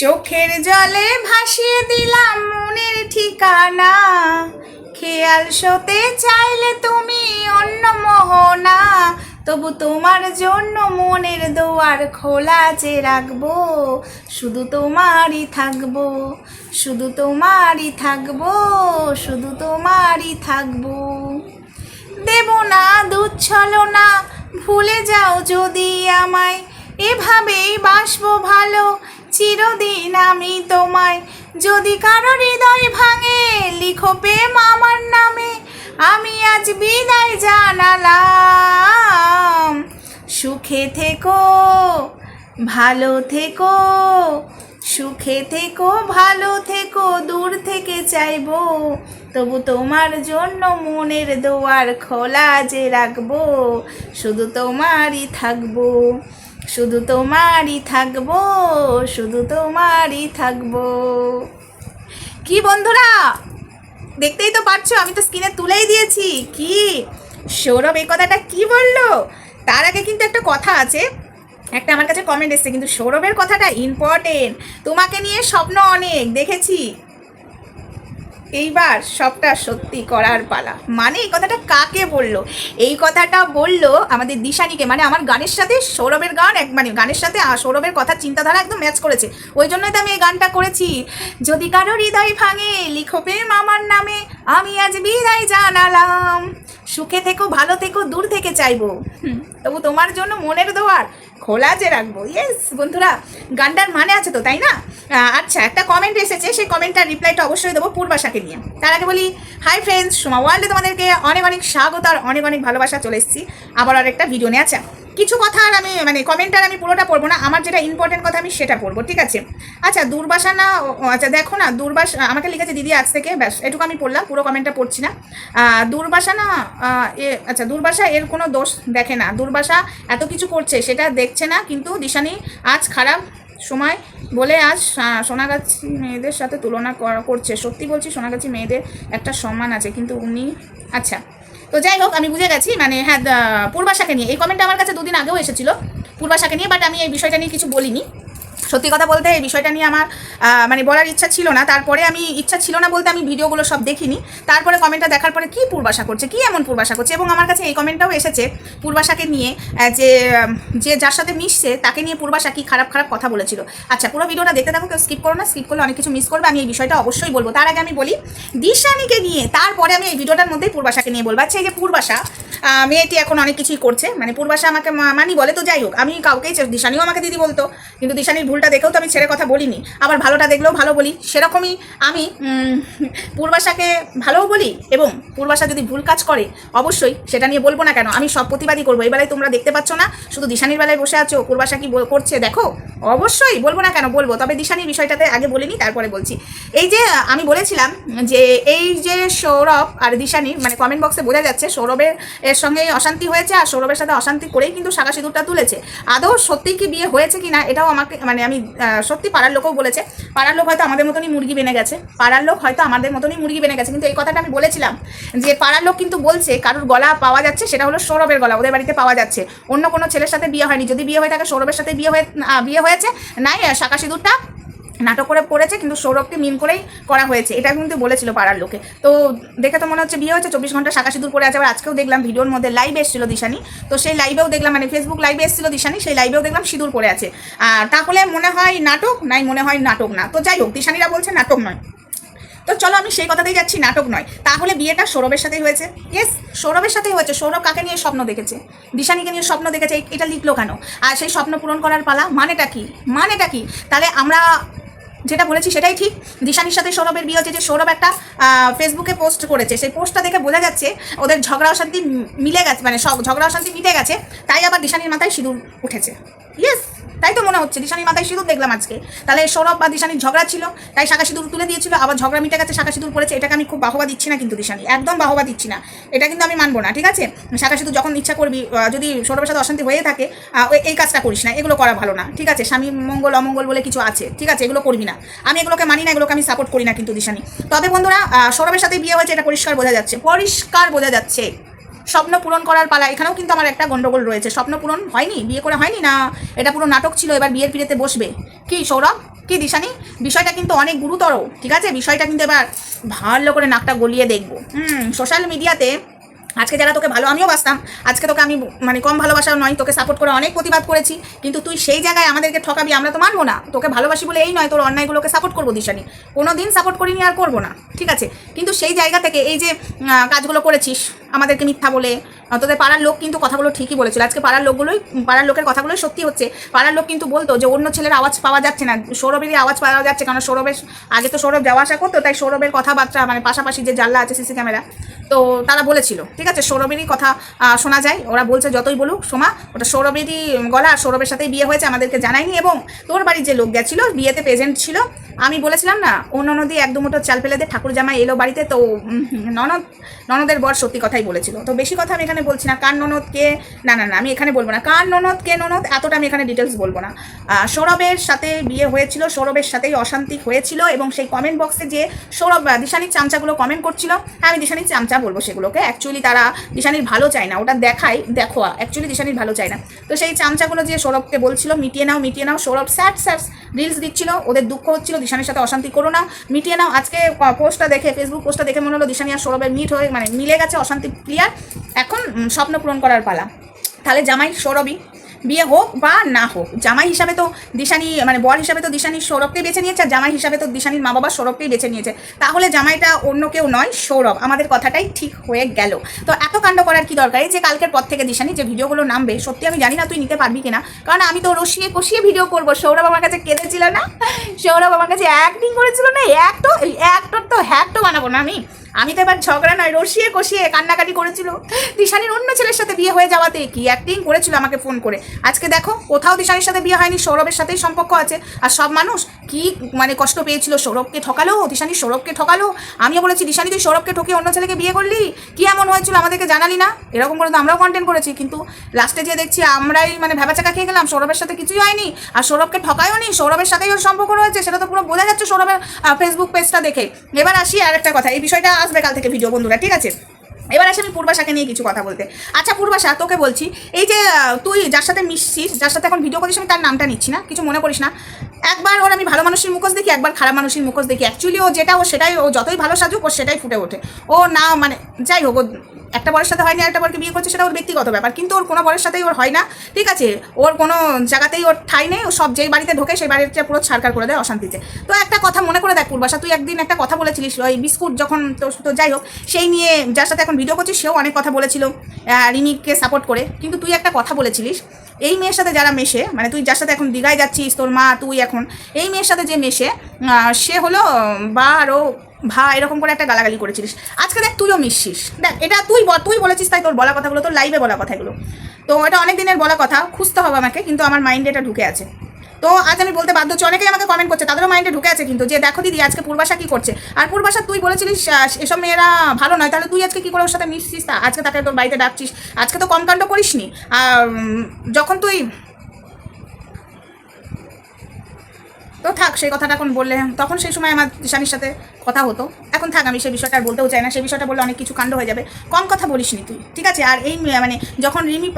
চোখের জলে ভাসিয়ে দিলাম মনের ঠিকানা। খেয়াল শোতে চাইলে তুমি অন্য মোহনা। তবু তোমার জন্য মনের দোয়ার খোলা যে রাখব, শুধু তোমারই থাকব, শুধু তোমারই থাকব, শুধু তোমারই থাকব। দেব না, দুচ্ছল না, ভুলে যাও যদি আমায়, এভাবেই বাসবো ভালো। চিরদিন আমি তোমায়। যদি কারও হৃদয় ভাঙে, লিখো প্রেম আমার নামে। আমি আজ বিদায় জানালাম। সুখে থেকো, ভালো থেকো, সুখে থেকো, ভালো থেকো, দূর থেকে চাইব। তবু তোমার জন্য মনের দোয়ার খোলা যে রাখব, শুধু তোমারই থাকব। শুধু তোমারই থাকব, শুধু তোমারই থাকব। কি বন্ধুরা? দেখতেই তো পারছ, আমি তো স্ক্রিনে তুলেই দিয়েছি। কি? সৌরভ এই কথাটা কি বলল? তার আগে কিন্তু একটা কথা আছে। একটা আমার কাছে কমেন্ট এসছে, কিন্তু সৌরভের কথাটা ইম্পর্টেন্ট তোমাকে নিয়ে স্বপ্ন অনেক, দেখেছি। এইবার সবটা সত্যি করার পালা। মানে এই কথাটা কাকে বলল? এই কথাটা বলল আমাদের দিশানিকে মানে আমার গানের সাথে সৌরভের গান এক মানে গানের সাথে সৌরভের কথার চিন্তাধারা একদম ম্যাচ করেছে। ওই জন্যই তো আমি এই গানটা করেছি। যদি কারও হৃদয় ভাঙে লিখো প্রেম আমার নামে আমি আজ বিদায় জানালাম। সুখে থেকো ভালো থেকো দূর থেকে চাইব। তবু তোমার জন্য মনের দোয়ার খোলা যে রাখব ইয়েস বন্ধুরা, গানটার মানে আছে তো, তাই না? আচ্ছা একটা কমেন্ট এসেছে, সেই কমেন্টটার রিপ্লাইটা অবশ্যই দেবো পূর্বাশাকে নিয়ে। তার আগে বলি হাই ফ্রেন্ডস সোমা ওয়ার্ল্ডে তোমাদেরকে অনেক অনেক স্বাগত আর অনেক অনেক ভালোবাসা চলে এসেছি। আবার আর একটা ভিডিও নিয়ে আচ্ছা। কিছু কথা আর আমি মানে কমেন্ট আর আমি পুরোটা পড়ব না। আমার যেটা ইম্পর্টেন্ট কথা আমি সেটা পড়ব, ঠিক আছে? আচ্ছা দুর্বাসা না আচ্ছা দেখো না, দুর্বাস আমাকে লিখেছে দিদি আজ থেকে, ব্যাস, এটুকু আমি পড়লাম, পুরো কমেন্টটা পড়ছি না। দুর্বাসা না এ আচ্ছা দুর্বাসা এর কোনো দোষ দেখে না। দুর্বাসা এত কিছু করছে, সেটা দেখছে না, কিন্তু দিশানি আজ খারাপ সময় বলে আজ সোনাগাছি মেয়েদের সাথে তুলনা করা- করছে। সত্যি বলছি, সোনাগাছি মেয়েদের একটা সম্মান আছে, কিন্তু উনি আচ্ছা তো যাই হোক, আমি বুঝে গেছি মানে হ্যাঁ পূর্বাশাকে নিয়ে। এই কমেন্টটা আমার কাছে দুদিন আগেও এসেছিল, পূর্বাশাকে নিয়ে বাট আমি এই বিষয়টা নিয়ে কিছু বলিনি। সত্যি কথা বলতে এই বিষয়টা নিয়ে আমার মানে বলার ইচ্ছা ছিল না। তারপরে আমি, ইচ্ছা ছিল না বলতে আমি ভিডিওগুলো সব দেখিনি। তারপরে কমেন্টটা দেখার পরে কী পূর্বাশা করছে, কি এমন পূর্বাশা করছে? এবং আমার কাছে এই কমেন্টটাও এসেছে পূর্বাশাকে নিয়ে যে যে যার সাথে মিশছে, তাকে নিয়ে পূর্বাশা কি খারাপ খারাপ কথা বলেছিল। আচ্ছা পুরো ভিডিওটা দেখতে থাকো, কেউ স্কিপ করো না। স্কিপ করলে অনেক কিছু মিস করবে। আমি এই বিষয়টা অবশ্যই বলব। তার আগে আমি বলি, দিশানিকে নিয়ে, তারপরে আমি এই ভিডিওটার মধ্যেই পূর্বাশাকে নিয়ে বলব। আচ্ছা এই যে পূর্বাশা মেয়েটি এখন অনেক কিছুই করছে। মানে পূর্বাশা আমাকে মানি বলে তো যাই হোক, আমি কাউকেই, দিশানিও আমাকে দিদি বলতো। কিন্তু দিশানির ভুলটা দেখেও তো আমি ছেড়ে কথা বলিনি। আবার ভালোটা দেখলেও ভালো বলি। সেরকমই আমি পূর্বাশাকে ভালোও বলি এবং পূর্বাশা যদি ভুল কাজ করে, অবশ্যই সেটা নিয়ে বলব না কেন। আমি সব প্রতিবাদই করব। এবারে তোমরা দেখতে পাচ্ছ না, শুধু দিশানির বেলায় বসে আছো, পূর্বাশা কি করছে দেখো? অবশ্যই বলব না কেন, বলব। তবে দিশানির বিষয়টাতে আগে বলিনি, তারপরে বলছি। এই যে, আমি বলেছিলাম যে, এই যে সৌরভ আর দিশানির মানে কমেন্ট বক্সে বোঝা যাচ্ছে সৌরভের, এর সঙ্গে অশান্তি হয়েছে আর সৌরভের সাথে অশান্তি করেই কিন্তু শাখা সিঁদুরটা তুলেছে। আদৌ সত্যি কি বিয়ে হয়েছে কি না এটাও আমাকে মানে আমি সত্যি পাড়ার লোকও বলেছে, পাড়ার লোক হয়তো আমাদের মতনই মুরগি বেনে গেছে, পাড়ার লোক হয়তো আমাদের মতনই মুরগি বেনে গেছে, কিন্তু এই কথাটা আমি বলেছিলাম যে পাড়ার লোক কিন্তু বলছে কারোর গলা পাওয়া যাচ্ছে সেটা হলো সৌরভের গলা, ওদের বাড়িতে পাওয়া যাচ্ছে। অন্য কোনো ছেলের সাথে বিয়ে হয়নি, যদি বিয়ে হয়ে থাকে সৌরভের সাথে বিয়ে হয়ে বিয়ে হয়েছে, নাই শাখা সিঁদুরটা নাটক করে পড়েছে, কিন্তু সৌরভকে মিম করেই করা হয়েছে। এটা কিন্তু বলেছিল পাড়ার লোকে। তো দেখে তো মনে হচ্ছে বিয়ে হয়েছে, চব্বিশ ঘণ্টা শাখা সিঁদুর পরে আছে। আবার আজকেও দেখলাম ভিডিওর মধ্যে লাইভ এসেছিল দিশানি। তো সেই লাইভেও দেখলাম মানে ফেসবুক লাইভে এসেছিল দিশানি, সেই লাইভেও দেখলাম সিঁদুর পরে আছে। আর তাহলে মনে হয় নাটক? নাই, মনে হয় নাটক না। তো যাই হোক, দিশানিরা বলছে নাটক নয়। তো চলো আমি সেই কথাতেই যাচ্ছি, নাটক নয়। তাহলে বিয়েটা সৌরভের সাথেই হয়েছে। ইয়েস সৌরভের সাথেই হয়েছে। সৌরভ কাকে নিয়ে স্বপ্ন দেখেছে? দিশানিকে নিয়ে স্বপ্ন দেখেছে। এটা লিখলো কেন? আর সেই স্বপ্ন পূরণ করার পালা মানেটা কি? মানেটা কি? তাহলে আমরা যেটা বলেছি সেটাই ঠিক। দিশানির সাথে সৌরভের বিয়ে হচ্ছে যে সৌরভ একটা ফেসবুকে পোস্ট করেছে। সেই পোস্টটা দেখে বোঝা যাচ্ছে ওদের ঝগড়া অশান্তি মিলে গেছে মানে সব ঝগড়া অশান্তি মিটে গেছে, তাই আবার দিশানির মাথায় সিঁদুর উঠেছে। ইয়েস তাই তো মনে হচ্ছে, দিশানির মাথায় সিঁদুর দেখলাম আজকে। তাহলে সৌরভ বা দিশানির ঝগড়া ছিল, তাই শাখা সিঁদুর তুলে দিয়েছিল, আবার ঝগড়া মিটে গেছে, শাখা সিঁদুর পড়েছে, এটাকে আমি খুব বাহবা দিচ্ছি না কিন্তু দিশানি, একদম বাহবা দিচ্ছি না, এটা কিন্তু আমি মানবো না, ঠিক আছে? শাখা সিঁদুর যখন ইচ্ছা করবি যদি সৌরভের সাথে অশান্তি হয়ে থাকে এই কাজটা করিস না, এগুলো করা ভালো না, ঠিক আছে? স্বামী মঙ্গল, অমঙ্গল বলে কিছু আছে, ঠিক আছে? এগুলো করবি না। আমি এগুলোকে মানি না, এগুলোকে আমি সাপোর্ট করি না কিন্তু দিশানি। তবে বন্ধুরা সৌরভের সাথে বিয়ে হয়েছে, এটা পরিষ্কার বোঝা যাচ্ছে, পরিষ্কার বোঝা যাচ্ছে। স্বপ্ন পূরণ করার পালা। এখানেও কিন্তু আমার একটা গন্ডগোল রয়েছে। স্বপ্ন পূরণ হয়নি? বিয়ে করে হয়নি না? এটা পুরো নাটক ছিল, এবার বিয়ের ফিরেতে বসবে। কি সৌরভ? কি দিশানি? বিষয়টা কিন্তু অনেক গুরুতর, ঠিক আছে? বিষয়টা কিন্তু এবার ভালো করে নাকটা গলিয়ে দেখব। হুম সোশ্যাল মিডিয়াতে আজকে যারা তোকে ভালো, আমিও বাসতাম আজকে তোকে আমি মানে কম ভালোবাসাও নয়, তোকে সাপোর্ট করে অনেক প্রতিবাদ করেছি। কিন্তু তুই সেই জায়গায় আমাদেরকে ঠকাবি, আমরা তো মানবো না। তোকে ভালোবাসি বলে এই নয়, তোর অন্যায়গুলোকে সাপোর্ট করব দিশানি। কোনো দিন সাপোর্ট করিনি আর করব না, ঠিক আছে? কিন্তু সেই জায়গা থেকে এই যে কাজগুলো করেছিস, আমাদেরকে মিথ্যা বলে তোদের পাড়ার লোক কিন্তু কথাগুলো ঠিকই বলেছিল। আজকে পাড়ার লোকগুলোই, পাড়ার লোকের কথাগুলোই সত্যি হচ্ছে। পাড়ার লোক কিন্তু বলতো যে, অন্য ছেলের আওয়াজ পাওয়া যাচ্ছে না। সৌরভেরই আওয়াজ পাওয়া যাচ্ছে, কারণ সৌরভের, আগে তো সৌরভ যাওয়া আসা করতো, তাই সৌরভের কথাবার্তা মানে পাশাপাশি যে জানলা আছে সিসি ক্যামেরা, তো তারা বলেছিল, ঠিক আছে? সৌরভেরই কথা শোনা যায়, ওরা বলছে যতই বলুক, সোমা, ওটা সৌরভেরই গলা সৌরভের সাথেই বিয়ে হয়েছে, আমাদেরকে জানায়নি। এবং তোর বাড়ির যে লোক গেছিল, বিয়েতে প্রেজেন্ট ছিল, আমি বলেছিলাম না, অন্য নদী এক দুমুটো চাল ফেলে দিয়ে ঠাকুর জামাই এলো বাড়িতে, তো ননদ, ননদের বর সত্যি কথাই বলেছিল। তো বেশি কথা আমি এখানে বলছি না, কার ননদ কে? না না না, আমি এখানে বলব না। কার ননদ, কে ননদ, এতটা আমি এখানে ডিটেলস বলব না। সৌরভের সাথে বিয়ে হয়েছিল, সৌরভের সাথেই অশান্তি হয়েছিল এবং সেই কমেন্ট বক্সে যে সৌরভ দিশানির চামচাগুলো কমেন্ট করছিল হ্যাঁ আমি দিশানির চামচা বলব সেগুলোকে। অ্যাকচুয়ালি তারা দিশানির ভালো চায় না, ওটা দেখাই দেখো অ্যাকচুয়ালি দিশানির ভালো চায় না। তো সেই চামচাগুলো যে সৌরভকে বলছিল, মিটিয়ে নাও মিটিয়ে নাও। সৌরভ স্যাট স্যাট রিলস দিচ্ছিল, ওদের দুঃখ হচ্ছিল, দিশানির সাথে অশান্তি করো না। মিটিয়ে নাও, আজকে পোস্টটা দেখে ফেসবুক পোস্টটা দেখে মনে হলো দিশানি আর সৌরভের মিট হয়ে মানে মিলে গেছে, অশান্তি ক্লিয়ার এখন স্বপ্ন পূরণ করার পালা। তাহলে জামাই সৌরভই, বিয়ে হোক বা না হোক, জামাই হিসাবে তো দিশানি মানে বর হিসাবে তো দিশানি সৌরভকে বেছে নিয়েছে, আর জামাই হিসাবে তো দিশানির মা বাবা সৌরভকেই বেছে নিয়েছে। তাহলে জামাইটা অন্য কেউ নয়, সৌরভ। আমাদের কথাটাই ঠিক হয়ে গেল। তো এত কাণ্ড করার কি দরকার? এই যে কালকের পর থেকে দিশানি যে ভিডিওগুলো নামবে, সত্যি আমি জানি না তুই নিতে পারবি কিনা। কারণ আমি তো রসিয়ে কষিয়ে ভিডিও করব। সৌরভ আমার কাছে কেঁদেছিল না? সৌরভ আমার কাছে অ্যাক্টিং করেছিল না? অ্যাক্টর এই অ্যাক্টর তো হ্যাক্টও বানাবো না আমি? আমি তো এবার ঝগড়া নয়, রসিয়ে কষিয়ে কান্নাকাটি করেছিল। দিশানির অন্য ছেলের সাথে বিয়ে হয়ে যাওয়াতে কি অ্যাক্টিং করেছিল আমাকে ফোন করে। আজকে দেখো, কোথাও দিশানির সাথে বিয়ে হয়নি, সৌরভের সাথেই সম্পর্ক আছে। আর সব মানুষ কি মানে কষ্ট পেয়েছিল? সৌরভকে ঠকালো? দিশানি সৌরভকে ঠকালো? আমিও বলেছি, দিশানি, তুই সৌরভকে ঠকিয়ে অন্য ছেলেকে বিয়ে করলি? কি এমন হয়েছিল আমাদেরকে জানালি না? এরকম করে তো আমরাও কন্টেন্ট করেছি। কিন্তু লাস্টে যে দেখছি, আমরাই মানে ভেবাচাকা খেয়ে গেলাম। সৌরভের সাথে কিছুই হয়নি। আর সৌরভকে ঠকায়ও নি। সৌরভের সাথেই ওর সম্পর্ক রয়েছে। সেটা তো পুরো বোঝা যাচ্ছে সৌরভের ফেসবুক পেজটা দেখে। এবার আসি আর একটা কথা। এই বিষয়টা আসবে কাল থেকে ভিডিও বন্ধুরা, ঠিক আছে? এবার আসে আমি পূর্বাশাকে নিয়ে কিছু কথা বলতে। আচ্ছা পূর্বাশা, তোকে বলছি, এই যে তুই যার সাথে মিশছিস, যার সাথে এখন ভিডিও করিস আমি তার নামটা নিচ্ছি না, কিছু মনে করিস না। একবার ওর আমি ভালো মানুষের মুখোশ দেখি, একবার খারাপ মানুষের মুখোশ দেখি। অ্যাকচুয়ালি ও যেটা, ও সেটাই, ও যতই ভালো সাজুক, ও সেটাই ফুটে ওঠে। ও না মানে যাই হোক একটা বরের সাথে হয়নি একটা বরকে বিয়ে করছে, সেটা ওর ব্যক্তিগত ব্যাপার। কিন্তু ওর কোনো বরের সাথেই ওর হয় না। ঠিক আছে? ওর কোনো জায়গাতেই ওর ঠাই নেই, ও সব যেই বাড়িতে ঢোকে, সেই বাড়িটা পুরো ছাড়কার করে দেয় অশান্তিতে। তো একটা কথা মনে করে দেখ, পূর্বাশা, তুই একদিন একটা কথা বলেছিলিস, ওই বিস্কুট যখন তো তো যাই হোক, সেই নিয়ে যার সাথে এখন ভিডিও করছিস, সেও অনেক কথা বলেছিল রিমিকে সাপোর্ট করে। কিন্তু তুই একটা কথা বলেছিলিস, এই মেয়ের সাথে যারা মেশে মানে তুই যার সাথে এখন দীঘায় যাচ্ছিস, তোর মা, তুই এখন, এই মেয়ের সাথে যে মেশে সে হলো বা আরও ভা, এরকম করে একটা গালাগালি করেছিলিস। আজকে দেখ, তুইও মিশছিস। দেখ, এটা তুই তুই বলেছিস তাই তোর বলা কথাগুলো, তোর লাইভে বলা কথাগুলো। তো এটা অনেক দিনের বলা কথা, খুঁজতে হবে আমাকে, কিন্তু আমার মাইন্ডে এটা ঢুকে আছে। তো আজ আমি বলতে বাধ্য হচ্ছি, অনেকেই আমাকে কমেন্ট করছে, তাদেরও মাইন্ডে ঢুকে আছে কিন্তু যে, দেখো দিদি, আজকে পূর্বাশা কী করছে? আর পূর্বাশা, তুই বলেছিলিস এসব মেয়েরা ভালো নয়, তাহলে তুই আজকে কী করে ওর সাথে মিশছিস? তা, আজকে তাকে তোর বাড়িতে ডাকছিস। আজকে তো কম কাণ্ড করিসনি। আর যখন তুই তো থাক, সেই কথাটা এখন বললে, তখন সেই সময় আমার দিশানির সাথে কথা হতো। এখন থাক, আমি সেই বিষয়টা আর বলতেও চাই না, সেই বিষয়টা বললে অনেক কিছু কাণ্ড হয়ে যাবে। কম কথা বলিসনি তুই, ঠিক আছে? আর এই মানে যখন রিমি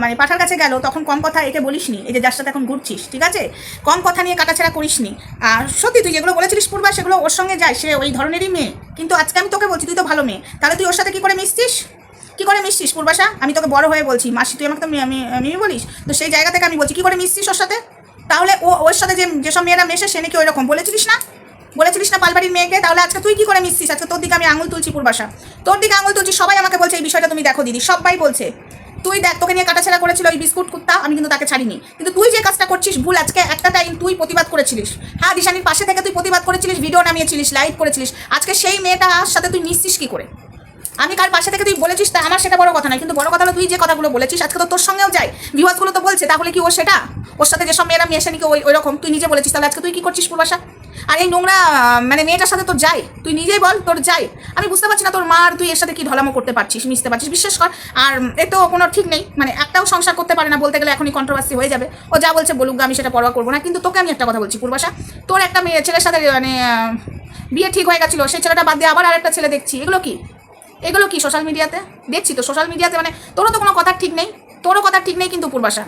মানে পাঠার কাছে গেল, তখন কম কথা একে বলিসনি, এই যে যার সাথে এখন ঘুরছিস, ঠিক আছে? কম কথা নিয়ে কাটাছেড়া করিসনি। আর সত্যি, তুই যেগুলো বলেছিলিস পূর্বা, সেগুলো ওর সঙ্গে যায়, সে ওই ধরনেরই মেয়ে। কিন্তু আজকে আমি তোকে বলছি, তুই তো ভালো মেয়ে। তাহলে তুই ওর সাথে কী করে মিশছিস? কি করে মিশছিস, পূর্বাশা? আমি তোকে বড় হয়ে বলছি। মাসি, তুই আমাকে তো মি- আমি আমি বলিস? তো সেই জায়গা থেকে আমি বলছি, কি করে মিশছিস ওর সাথে? তাহলে ও, ওর সাথে যে, যেসব মেয়েরা মেশে, সে নাকি ওই রকম বলেছিলিস না? বলেছিলিস না পালবাড়ির মেয়েকে? তাহলে আজকে তুই কি করে মিশছিস? আজকে তোর দিকে আমি আঙুল তুলছি পূর্বাশা তোর দিকে আঙুল তুলছি, সবাই আমাকে বলছে, এই বিষয়টা তুমি দেখো দিদি। সবাই বলছে, তুই দেখ, তোকে নিয়ে কাটাছেড়া করেছিল ওই বিস্কুট কুত্তা, আমি কিন্তু তাকে ছাড়িনি। কিন্তু তুই যে কাজটা করছিস, ভুল, আজকে একটা টাইম তুই প্রতিবাদ করেছিলিস। হ্যাঁ দিশানির পাশে থেকে তুই প্রতিবাদ করেছিলিস ভিডিও নামিয়েছিলিস লাইভ করেছিলিস। আজকে সেই মেয়েটার সাথে তুই মিশছিস কি করে? আমি কার পাশে থেকে তুই বলেছিস? তা আমার সেটা বড় কথা নয়, কিন্তু বড় কথা তুই যে কথাগুলো বলেছিস, আজকে তো তোর সঙ্গেও যাই। ভিউয়ার্সগুলো তো বলছে, তাহলে কি ও সেটা? ওর সাথে যেসব মেয়েরা মেশে নাকি ওই ওই রকম। তুই নিজে বলেছিস, তাহলে আজকে তুই কি করছিস পূর্বাশা আর এই নোংরা মানে মেয়েটার সাথে তোর যাই। তুই নিজেই বল, তোর যাই। আমি বুঝতে পারছি না তোর মা আর তুই এর সাথে কি ঢলামো করতে পারছিস, মিশতে পারছিস, বিশ্বাস কর। আর এ তো কোনো ঠিক নেই মানে একটাও সংসার করতে পারে না, বলতে গেলে এখনই কন্ট্রোভার্সি হয়ে যাবে। ও যা বলছে বলুক, আমি সেটা পরোয়া করব না, কিন্তু তোকে আমি একটা কথা বলছি পূর্বাশা তোর একটা মেয়ে, ছেলের সাথে মানে বিয়ে ঠিক হয়ে গেছিল, সেই ছেলেটা বাদ দিয়ে আবার আরেকটা ছেলে দেখছি, এগুলো কি? এগুলো কি সোশ্যাল মিডিয়াতে দেখছি তো সোশ্যাল মিডিয়াতে মানে তোরও তো কোনো কথা ঠিক নেই, তোরও কথা ঠিক নেই কিন্তু পূর্বাশা।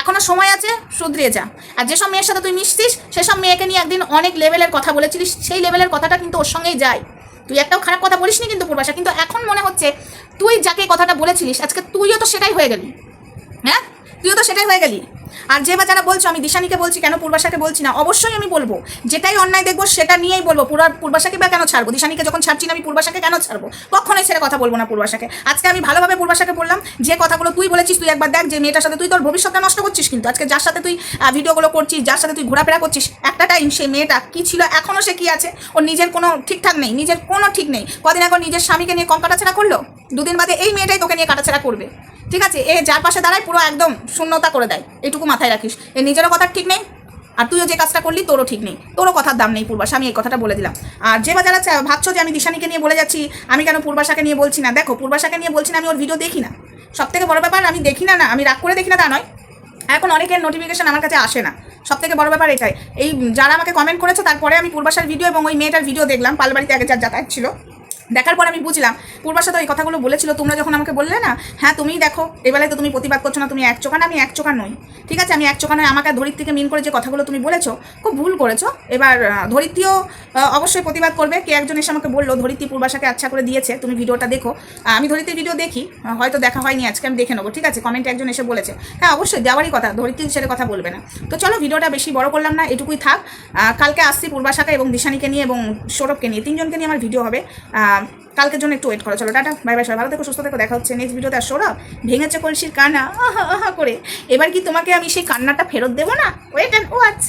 এখনও সময় আছে, শুধরিয়ে যা। আর যেসব মেয়ের সাথে তুই মিশতিস সেসব মেয়েকে নিয়ে একদিন অনেক লেভেলের কথা বলেছিলিস, সেই লেভেলের কথাটা কিন্তু ওর সঙ্গেই যায়। তুই একটাও খারাপ কথা বলিসনি কিন্তু পূর্বাশা, কিন্তু এখন মনে হচ্ছে তুই যাকে কথাটা বলেছিলিস, আজকে তুইও তো সেটাই হয়ে গেলি। হ্যাঁ? তুইও তো সেটাই হয়ে গেলি। আর যে বা যারা বলছো, আমি দিশানিকে বলছি, কেন পূর্বাশাকে বলছি না? অবশ্যই আমি বলব। যেটাই অন্যায় দেখব, সেটা নিয়েই বলব। পুরা পূর্বাশাকে বা কেন ছাড়বো? দিশানিকে যখন ছাড়ছি না, আমি পূর্বাশাকে কেন ছাড়বো? কখনোই ছেড়ে কথা বলব না পূর্বাশাকে। আজকে আমি ভালোভাবে পূর্বাশাকে বললাম, যে কথাগুলো তুই বলেছিস, তুই একবার দেখ যে মেয়েটার সাথে তুই তোর ভবিষ্যৎটা নষ্ট করছিস কিন্তু। আজকে যার সাথে তুই ভিডিওগুলো করছিস, যার সাথে তুই ঘোরাফেরা করছিস একটা টাইম সেই মেয়েটা কি ছিল এখনও সে কি আছে? ওর নিজের কোনো ঠিকঠাক নেই, নিজের কোনো ঠিক নেই। কদিন ওর নিজের স্বামীকে নিয়ে কম কাটাছেড়া করল? দুদিন বাদে এই মেয়েটাই তোকে নিয়ে কাটাছেড়া করবে। ঠিক আছে, এ যার পাশে দাঁড়ায় পুরো একদম শূন্যতা করে দেয়। এটুকু মাথায় রাখিস। এ নিজেরও কথা ঠিক নেই, আর তুইও যে কাজটা করলি তোরও ঠিক নেই। তোরও কথার দাম নেই পূর্বাশা, আমি এই কথাটা বলে দিলাম। আর যে বা যারা ভাবছ যে আমি দিশানিকে নিয়ে বলে যাচ্ছি, আমি কেন পূর্বাশাকে নিয়ে বলছি না? দেখো, পূর্বাশাকে নিয়ে বলছি না, আমি ওর ভিডিও দেখি না। সব থেকে বড় ব্যাপার, আমি দেখি না না, আমি রাগ করে দেখি না, তা নয়। এখন অনেকের নোটিফিকেশন আমার কাছে আসে না। সব থেকে বড় ব্যাপার এটাই। এই যারা আমাকে কমেন্ট করেছে, তারপরে আমি পূর্বাশার ভিডিও এবং ওই মেয়েটার ভিডিও দেখলাম, পালবাড়িতে আগে যার যাতায়াত ছিল। দেখার পর আমি বুঝলাম। পূর্বাশা তো এই কথাগুলো বলেছিল, তোমরা যখন আমাকে বললে না হ্যাঁ তুমিই দেখো এবেলায় তো তুমি প্রতিবাদ করছ না, তুমি এক চোখা না, আমি এক চোখা নই। ঠিক আছে, আমি এক চোখা নয় আমাকে ধরিত থেকে মিন করে যে কথাগুলো তুমি বলেছ, খুব ভুল করেছ। এবার ধরিত্রীও অবশ্যই প্রতিবাদ করবে। কে একজন এসে আমাকে বলল, ধরিত্রী পূর্বাশাকে আচ্ছা করে দিয়েছে, তুমি ভিডিওটা দেখো। আমি ধরিত্রীর ভিডিও দেখি হয়তো দেখা হয়নি, আজকে আমি দেখে নেব, ঠিক আছে? কমেন্টে একজন এসে বলেছে। হ্যাঁ অবশ্যই, দেওয়ারই কথা, ধরিত্রী সেটা কথা বলবে না। তো চলো, ভিডিওটা বেশি বড় করলাম না, এটুকুই থাক। কালকে আসছি পূর্বাশাকে এবং দিশানিকে নিয়ে এবং সৌরভকে নিয়ে, তিনজনকে নিয়ে আমার ভিডিও হবে। কালকের জন্য একটু ওয়েট করো, চলো, টাটা বাই বাই সবাই ভালো থেকো, সুস্থ থেকো, দেখা হচ্ছে নেক্সট ভিডিওতে আর সৌরভ, ভেঙেছে কলসির কান্না, আহা আহা করে। এবার কি তোমাকে আমি সেই কান্নাটা ফেরত দেবো না? Wait and watch